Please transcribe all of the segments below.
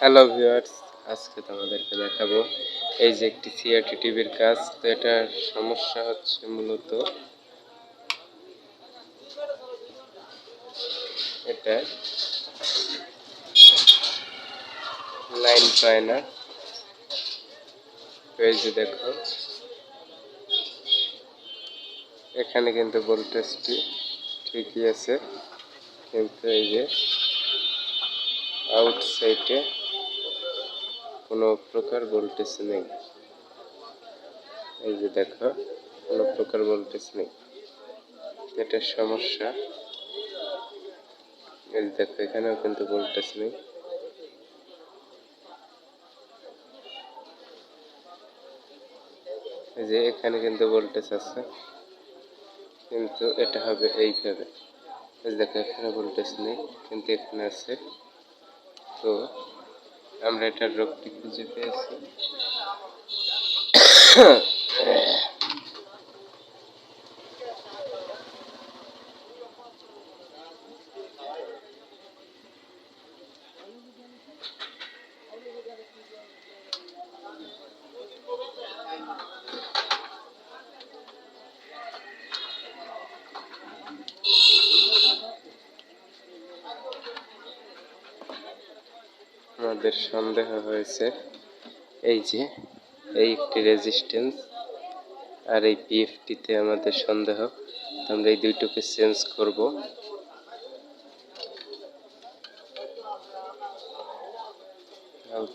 Hello viewers আজকে তোমাদেরকে দেখাবো এই যে একটি সিআরটি টিভির কাজ। তো এটার সমস্যা হচ্ছে মূলত এটা লাইন পায় না। তো এই যে দেখো, এখানে কিন্তু ভোল্টেজটি ঠিকই আছে। কিন্তু এই যে আউটসাইডে কোনো প্রকার ভোল্টেজ নেই। এই যে দেখো, কোনো প্রকার ভোল্টেজ নেই। এটা সমস্যা। এই দেখো, এখানেও কিন্তু ভোল্টেজ নেই। যে এখানে কিন্তু ভোল্টেজ আছে। কিন্তু এটা হবে এইভাবে। দেখো, এখানে ভোল্টেজ নেই, কিন্তু এখানে আছে। তো আমরা এটার রোগটি খুঁজে পেয়েছি। আমাদের সন্দেহ হয়েছে, এই যে, এই একটি রেজিস্ট্যান্স আর এই পিএফটিতে আমাদের সন্দেহ। আমরা এই দুইটাকে চেঞ্জ করব।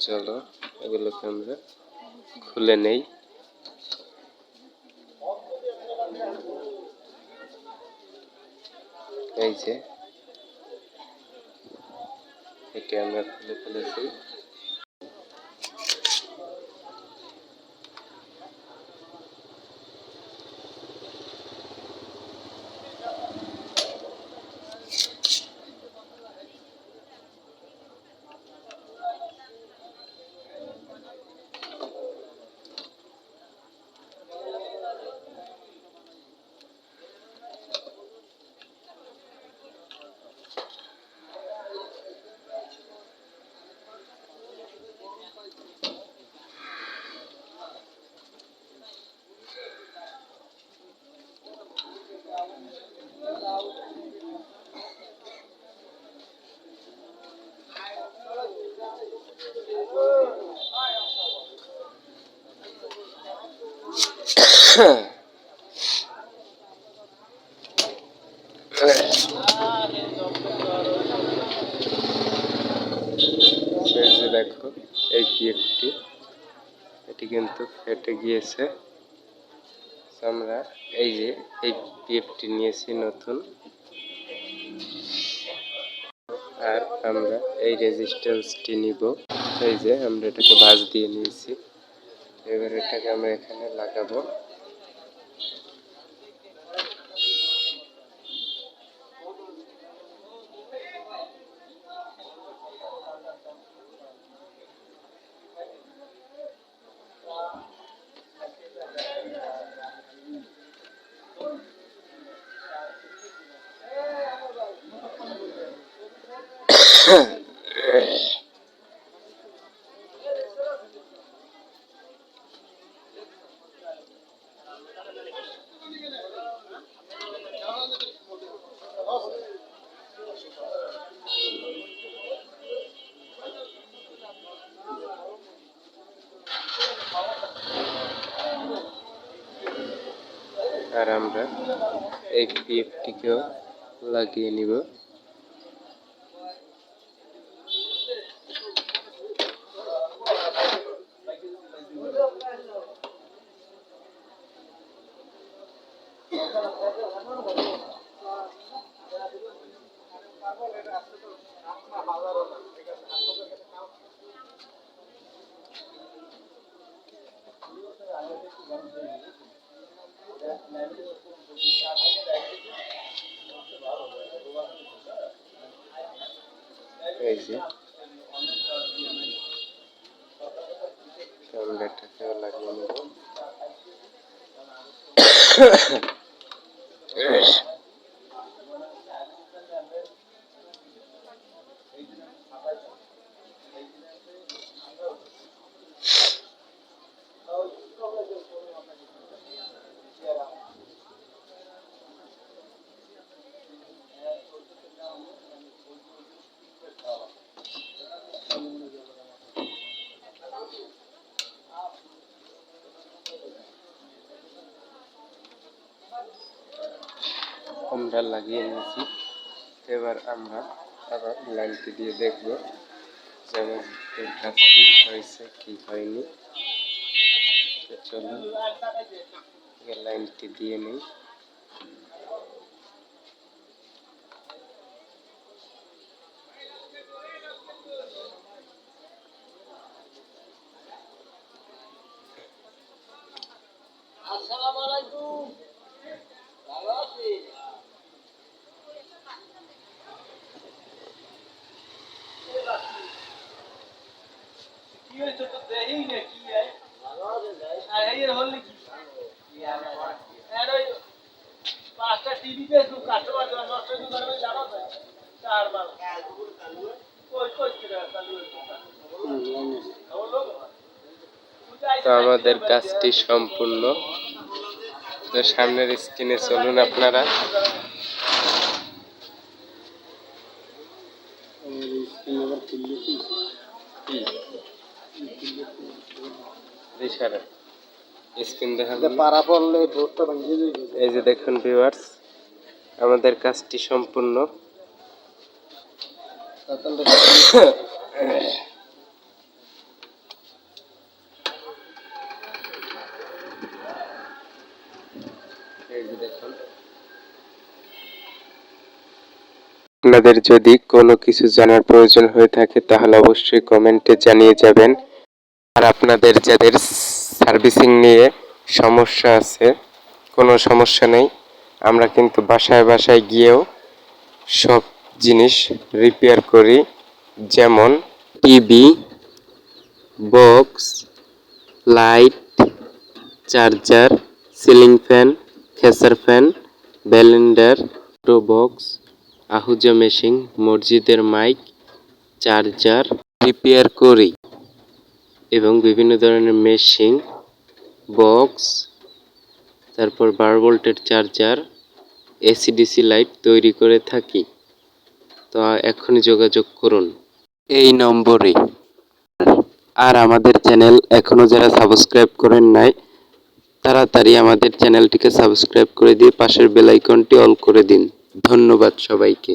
চলো, এগুলোকে আমরা খুলে নেই। এই যে এটি আমরা খুলে ফেলেছি। দেখো, এই পিএফটি এটি কিন্তু ফেটে গিয়েছে। আমরা এই যে, এই পিএফটি নিয়েছি নতুন। আর আমরা এই রেজিস্ট্যান্সটি নিব। এই যে, আমরা এটাকে ভাঁজ দিয়ে নিয়েছি। এবার এটাকে আমরা এখানে লাগাবো। আর আমরা এই পিএফটিকেও লাগিয়ে নিব। ক্যামেরাটাকেও লাগিয়ে আমরা লাগিয়ে নিয়েছি। এবার আমরা আবার লাইনটি দিয়ে দেখব যে আমাদের কাজটি হয়েছে কি হয়নি। চলুন লাইনটি দিয়ে নিই। হয়েছে তো দেহি না কি আই ভালো আছে ভাই আর এই হল কি? আর ওই পাঁচটা টিভি তে দু কাস্টমার নষ্ট দু জানো তো? চার বার। আমাদের কাজটি সম্পূর্ণ। তো সামনের স্ক্রিনে চলুন আপনারা। স্ক্রিন দেখান। পাড়া পড়লে ভাঙিয়ে এই যে দেখুন ভিউয়ার্স আমাদের কাজটি সম্পূর্ণ। আপনাদের যদি কোনো কিছু জানার প্রয়োজন হয়ে থাকে, তাহলে অবশ্যই কমেন্টে জানিয়ে যাবেন। আর আপনাদের যাদের সার্ভিসিং নিয়ে সমস্যা আছে, কোনো সমস্যা নেই, আমরা কিন্তু বাসায় বাসায় গিয়েও সব জিনিস রিপেয়ার করি। যেমন TV box light charger ceiling fan খেসার fan blender টো বক্স আহুজা মেশিন, মসজিদের মাইক, চার্জার, রিপেয়ার করি এবং বিভিন্ন ধরনের মেশিন, বক্স, তারপর বারো ভোল্টের চার্জার, এসিডিসি লাইট তৈরি করে থাকি। তো এখনই যোগাযোগ করুন। এই নম্বরে। আর আমাদের চ্যানেল এখনও যারা সাবস্ক্রাইব করেন নাই, তাড়াতাড়ি আমাদের চ্যানেলটিকে সাবস্ক্রাইব করে দিয়ে পাশের বেল আইকনটি অল করে দিন। ধন্যবাদ সবাইকে।